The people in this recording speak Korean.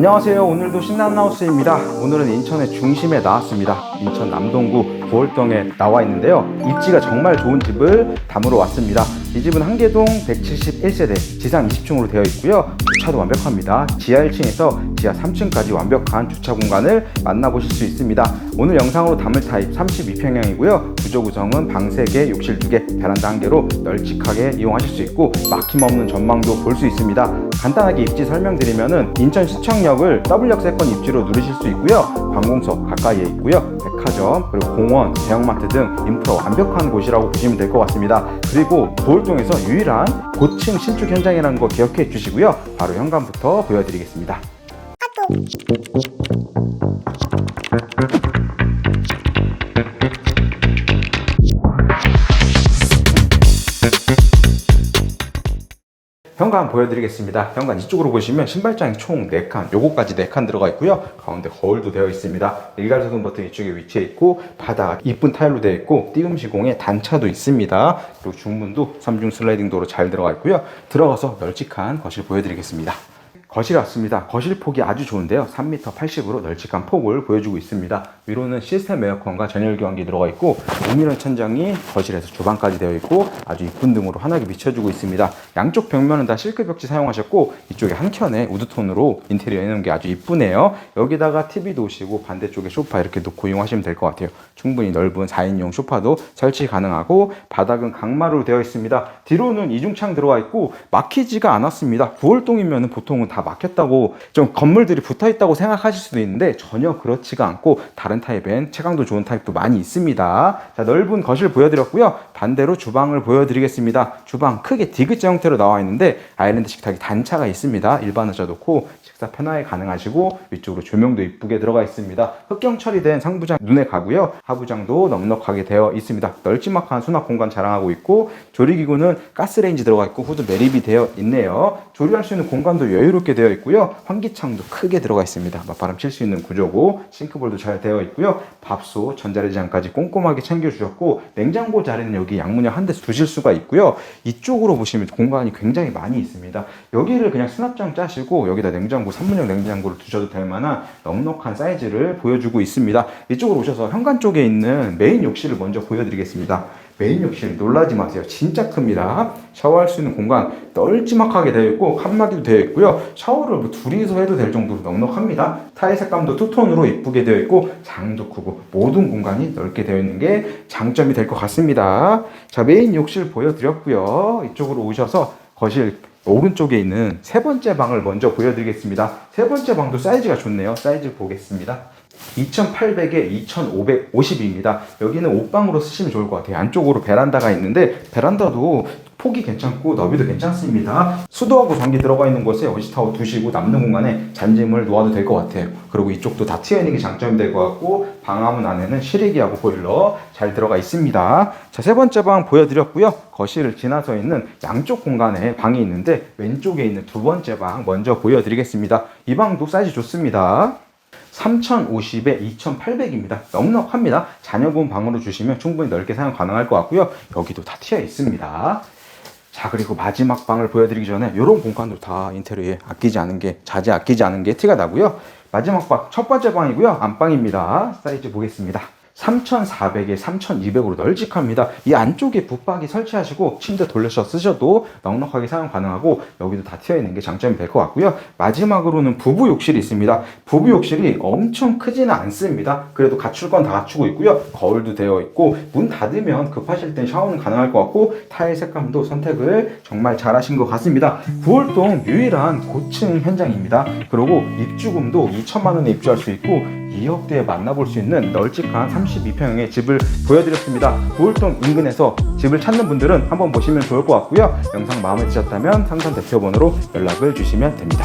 안녕하세요. 오늘도 신나는 하우스입니다. 오늘은 인천의 중심에 나왔습니다. 인천 남동구 보월동에 나와 있는데요. 입지가 정말 좋은 집을 담으러 왔습니다. 이 집은 한계동 171세대 지상 20층으로 되어 있고요. 주차도 완벽합니다. 지하 1층에서 지하 3층까지 완벽한 주차 공간을 만나보실 수 있습니다. 오늘 영상으로 담을 타입 32평형이고요. 구조 구성은 방 3개, 욕실 2개, 베란다 1개로 널찍하게 이용하실 수 있고 막힘없는 전망도 볼 수 있습니다. 간단하게 입지 설명드리면은 인천 시청역을 W역 세권 입지로 누르실 수 있고요. 관공서 가까이에 있고요. 백화점, 그리고 공원, 대형마트 등 인프라 완벽한 곳이라고 보시면 될 것 같습니다. 그리고 보울동에서 유일한 고층 신축 현장이라는 거 기억해 주시고요. 바로 현관부터 보여드리겠습니다. 현관 보여드리겠습니다. 현관 이쪽으로 보시면 신발장이 총 4칸, 요거까지 4칸 들어가 있고요. 가운데 거울도 되어 있습니다. 일괄소등 버튼 이쪽에 위치해 있고, 바닥 이쁜 타일로 되어 있고, 띄움 시공에 단차도 있습니다. 그리고 중문도 3중 슬라이딩 도로 잘 들어가 있고요. 들어가서 널찍한 거실 보여드리겠습니다. 거실에 왔습니다. 거실 폭이 아주 좋은데요. 3m 80으로 널찍한 폭을 보여주고 있습니다. 위로는 시스템 에어컨과 전열 교환기 들어가 있고 우미런 천장이 거실에서 주방까지 되어 있고 아주 이쁜 등으로 환하게 비춰주고 있습니다. 양쪽 벽면은 다 실크 벽지 사용하셨고 이쪽에 한 켠에 우드톤으로 인테리어 해놓은 게 아주 이쁘네요. 여기다가 TV도 오시고 반대쪽에 소파 이렇게 놓고 이용하시면 될 것 같아요. 충분히 넓은 4인용 소파도 설치 가능하고 바닥은 강마루로 되어 있습니다. 뒤로는 이중창 들어와 있고 막히지가 않았습니다. 9월동이면 보통은 다 막혔다고 좀 건물들이 붙어 있다고 생각하실 수도 있는데 전혀 그렇지가 않고 다른 타입엔 채광도 좋은 타입도 많이 있습니다. 자, 넓은 거실 보여드렸고요. 반대로 주방을 보여드리겠습니다. 주방 크게 디귿자 형태로 나와 있는데 아일랜드 식탁이 단차가 있습니다. 일반 의자 놓고 식사 편하게 가능하시고 위쪽으로 조명도 이쁘게 들어가 있습니다. 흑경 처리된 상부장 눈에 가고요. 하부장도 넉넉하게 되어 있습니다. 널찍막한 수납 공간 자랑하고 있고 조리기구는 가스레인지 들어가 있고 후드 매립이 되어 있네요. 조리할 수 있는 공간도 여유롭게 되어 있고요. 환기창도 크게 들어가 있습니다. 맞바람 칠 수 있는 구조고 싱크볼도 잘 되어 있고요. 밥솥, 전자레인지장까지 꼼꼼하게 챙겨주셨고 냉장고 자리는 여기 양문형 한 대 두실 수가 있고요. 이쪽으로 보시면 공간이 굉장히 많이 있습니다. 여기를 그냥 수납장 짜시고 여기다 냉장고, 3문형 냉장고를 두셔도 될 만한 넉넉한 사이즈를 보여주고 있습니다. 이쪽으로 오셔서 현관 쪽에 있는 메인 욕실을 먼저 보여드리겠습니다. 메인 욕실 놀라지 마세요. 진짜 큽니다. 샤워할 수 있는 공간 널찍막하게 되어 있고 칸막이도 되어 있고요. 샤워를 뭐 둘이서 해도 될 정도로 넉넉합니다. 타일 색감도 투톤으로 이쁘게 되어 있고 장도 크고 모든 공간이 넓게 되어 있는 게 장점이 될 것 같습니다. 자 메인 욕실 보여드렸고요. 이쪽으로 오셔서 거실 오른쪽에 있는 세 번째 방을 먼저 보여드리겠습니다. 세 번째 방도 사이즈가 좋네요. 사이즈 보겠습니다. 2800에 2550입니다. 여기는 옷방으로 쓰시면 좋을 것 같아요. 안쪽으로 베란다가 있는데 베란다도 폭이 괜찮고 너비도 괜찮습니다. 수도하고 전기 들어가 있는 곳에 어시타워 두시고 남는 공간에 잔짐을 놓아도 될 것 같아요. 그리고 이쪽도 다 트여 있는 게 장점이 될 것 같고 방화문 안에는 실외기하고 보일러 잘 들어가 있습니다. 자, 세 번째 방 보여드렸고요. 거실을 지나서 있는 양쪽 공간에 방이 있는데 왼쪽에 있는 두 번째 방 먼저 보여드리겠습니다. 이 방도 사이즈 좋습니다. 3050에 2800입니다. 넉넉합니다. 자녀분 방으로 주시면 충분히 넓게 사용 가능할 것 같고요. 여기도 다 트여 있습니다. 자 그리고 마지막 방을 보여드리기 전에 이런 공간도 다 인테리어에 아끼지 않은 게 자재 아끼지 않은 게 티가 나고요. 마지막 방 첫 번째 방이고요. 안방입니다. 사이즈 보겠습니다. 3,400에 3,200으로 널찍합니다. 이 안쪽에 붙박이 설치하시고 침대 돌려서 쓰셔도 넉넉하게 사용 가능하고 여기도 다 튀어 있는 게 장점이 될 것 같고요. 마지막으로는 부부 욕실이 있습니다. 부부 욕실이 엄청 크지는 않습니다. 그래도 갖출 건 다 갖추고 있고요. 거울도 되어 있고 문 닫으면 급하실 땐 샤워는 가능할 것 같고 타일 색감도 선택을 정말 잘하신 것 같습니다. 부월동 유일한 고층 현장입니다. 그리고 입주금도 2천만 원에 입주할 수 있고 2억대에 만나볼 수 있는 널찍한 32평형의 집을 보여드렸습니다. 부울동 인근에서 집을 찾는 분들은 한번 보시면 좋을 것 같고요. 영상 마음에 드셨다면 상선 대표번호로 연락을 주시면 됩니다.